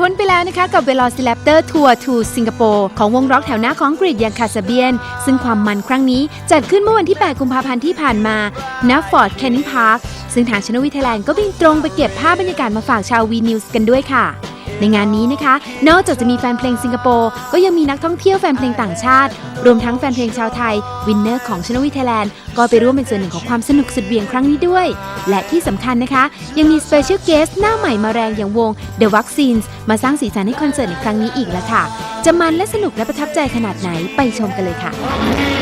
พ้นไปแล้วนะคะกับ Velociraptor Tour to Singapore ของวงร็อกแถวหน้าของอังกรีฑอย่างคาซาเบียน ซึ่งความมันครั้งนี้จัดขึ้นเมื่อวันที่ 8 กุมภาพันธ์ที่ผ่านมาณฟอร์ดแคนนิงพาร์คซึ่งทางชนวิทยแลนด์ก็บินตรงไปเก็บภาพบรรยากาศมาฝากชาววีนิวส์กันด้วยค่ะ ในงานนี้นะคะ นอกจากจะมีแฟนเพลงสิงคโปร์ก็ยังมีนักท่องเที่ยวแฟนเพลงต่างชาติ รวมทั้งแฟนเพลงชาวไทย วินเนอร์ของชนวิทยแลนด์ก็ไปร่วมเป็นส่วนหนึ่งของความสนุกสุดเหวี่ยงครั้งนี้ด้วย และที่สำคัญนะคะ ยังมีสเปเชียลเกสหน้าใหม่มาแรงอย่างวง The Vaccines มาสร้างสีสันให้คอนเสิร์ตในครั้งนี้อีกแล้วค่ะ จะมันและสนุกและประทับใจขนาดไหนไปชมกันเลยค่ะ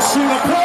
Let's shoot a.